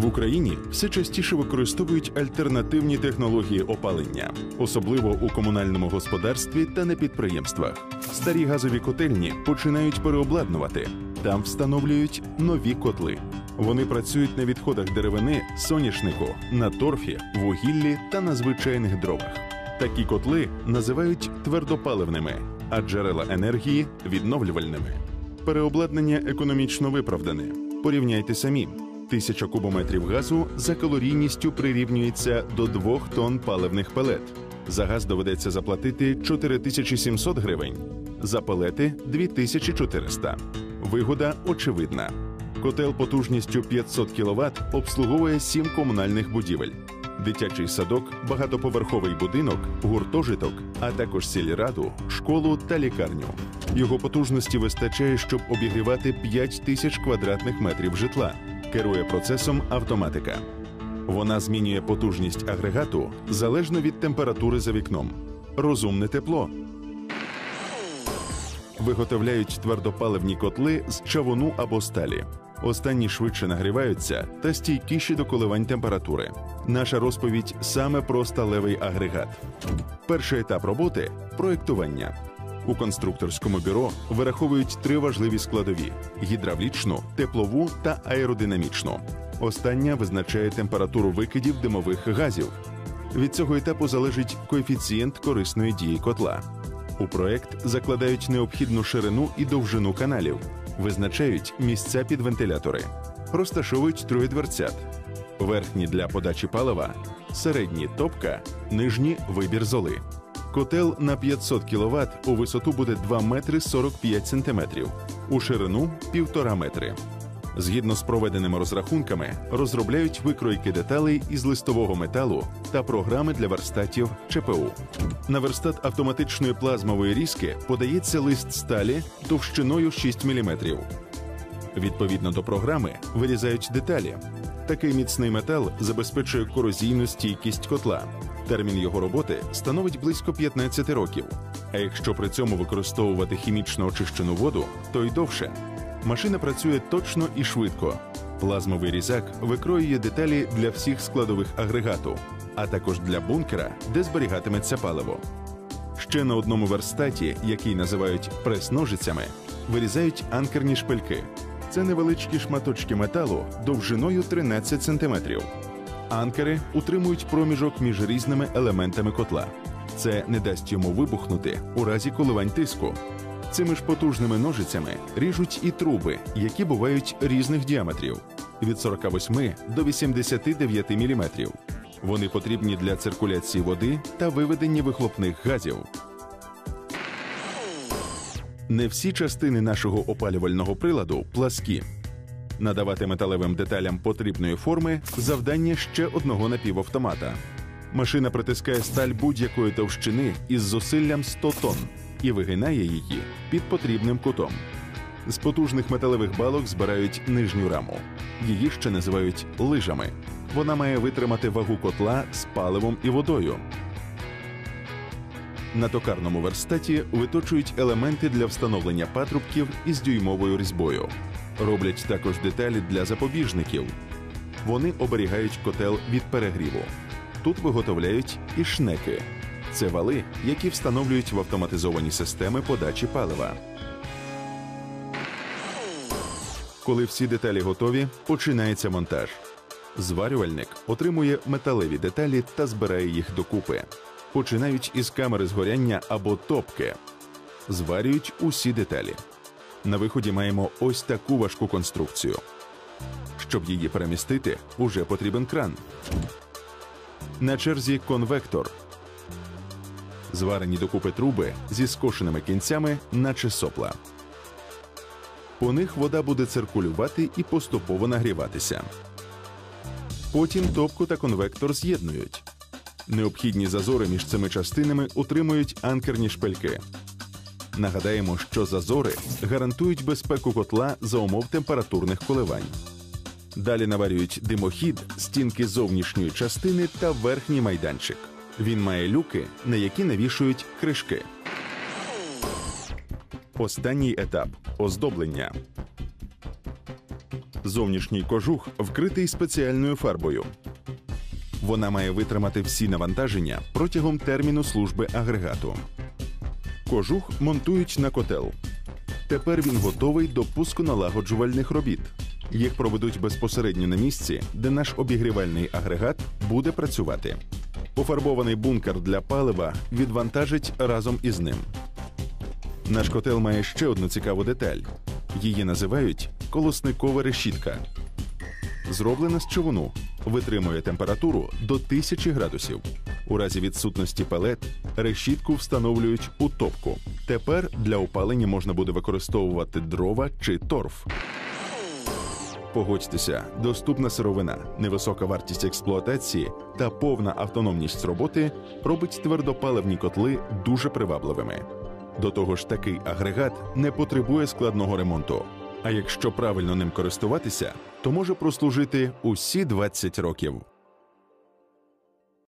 В Україні все частіше використовують альтернативні технології опалення, особливо у комунальному господарстві та на підприємствах. Старі газові котельні починають переобладнувати. Там встановлюють нові котли. Вони працюють на відходах деревини, соняшнику, на торфі, вугіллі та на звичайних дровах. Такі котли називають твердопаливними, а джерела енергії відновлювальними. Переобладнання економічно виправдане. Порівняйте самі. Тисяча кубометрів газу за калорійністю прирівнюється до 2 тонн паливних пелет. За газ доведеться заплатити 4700 гривень, за пелети 2400. Вигода очевидна. Котел потужністю 500 кВт обслуговує 7 комунальних будівель. Дитячий садок, багатоповерховий будинок, гуртожиток, а також сільраду, школу та лікарню. Його потужності вистачає, щоб обігрівати 5 тисяч квадратних метрів житла. Керує процесом автоматика. Вона змінює потужність агрегату залежно від температури за вікном. Розумне тепло. Виготовляють твердопаливні котли з чавуну або сталі. Останні швидше нагріваються та стійкіші до коливань температури. Наша розповідь саме про сталевий агрегат. Перший етап роботи проєктування. У конструкторському бюро вираховують три важливі складові: гідравлічну, теплову та аеродинамічну. Остання визначає температуру викидів димових газів. Від цього етапу залежить коефіцієнт корисної дії котла. У проект закладають необхідну ширину і довжину каналів, визначають місця під вентилятори, розташовують троє дверцят: верхні для подачі палива, середні топка, нижні вибір золи. Котел на 500 кВт у висоту буде 2 метри 45 сантиметрів, у ширину 1,5 метри. Згідно з проведеними розрахунками, розробляють викройки деталей із листового металу та програми для верстатів ЧПУ. На верстат автоматичної плазмової різки подається лист сталі товщиною 6 мм. Відповідно до програми вирізають деталі. Такий міцний метал забезпечує корозійну стійкість котла. Термін його роботи становить близько 15 років. А якщо при цьому використовувати хімічно очищену воду, то й довше. Машина працює точно і швидко. Плазмовий різак викроює деталі для всіх складових агрегату, а також для бункера, де зберігатиметься паливо. Ще на одному верстаті, який називають прес-ножицями, вирізають анкерні шпильки. Це невеличкі шматочки металу довжиною 13 см. Анкери утримують проміжок між різними елементами котла. Це не дасть йому вибухнути у разі коливань тиску. Цими ж потужними ножицями ріжуть і труби, які бувають різних діаметрів від 48 до 89 мм. Вони потрібні для циркуляції води та виведення вихлопних газів. Не всі частини нашого опалювального приладу пласкі. Надавати металевим деталям потрібної форми завдання ще одного напівавтомата. Машина притискає сталь будь-якої товщини із зусиллям 100 тонн і вигинає її під потрібним кутом. З потужних металевих балок збирають нижню раму. Її ще називають лижами. Вона має витримати вагу котла з паливом і водою. На токарному верстаті виточують елементи для встановлення патрубків із дюймовою різьбою. Роблять також деталі для запобіжників. Вони оберігають котел від перегріву. Тут виготовляють і шнеки. Це вали, які встановлюють в автоматизовані системи подачі палива. Коли всі деталі готові, починається монтаж. Зварювальник отримує металеві деталі та збирає їх докупи. Починають із камери згоряння або топки. Зварюють усі деталі. На виході маємо ось таку важку конструкцію. Щоб її перемістити, уже потрібен кран. На черзі конвектор. Зварені докупи труби зі скошеними кінцями, наче сопла. По них вода буде циркулювати і поступово нагріватися. Потім топку та конвектор з'єднують. Необхідні зазори між цими частинами утримують анкерні шпильки. Нагадаємо, що зазори гарантують безпеку котла за умов температурних коливань. Далі наварюють димохід, стінки зовнішньої частини та верхній майданчик. Він має люки, на які навішують кришки. Останній етап оздоблення. Зовнішній кожух вкритий спеціальною фарбою. Вона має витримати всі навантаження протягом терміну служби агрегату. Кожух монтують на котел. Тепер він готовий до пусконалагоджувальних робіт. Їх проведуть безпосередньо на місці, де наш обігрівальний агрегат буде працювати. Пофарбований бункер для палива відвантажить разом із ним. Наш котел має ще одну цікаву деталь. Її називають колосникова решітка. Зроблена з човуну, витримує температуру до 1000 градусів. У разі відсутності пелет решітку встановлюють у топку. Тепер для опалення можна буде використовувати дрова чи торф. Погодьтеся, доступна сировина, невисока вартість експлуатації та повна автономність роботи робить твердопаливні котли дуже привабливими. До того ж, такий агрегат не потребує складного ремонту. А якщо правильно ним користуватися, то може прослужити усі 20 років.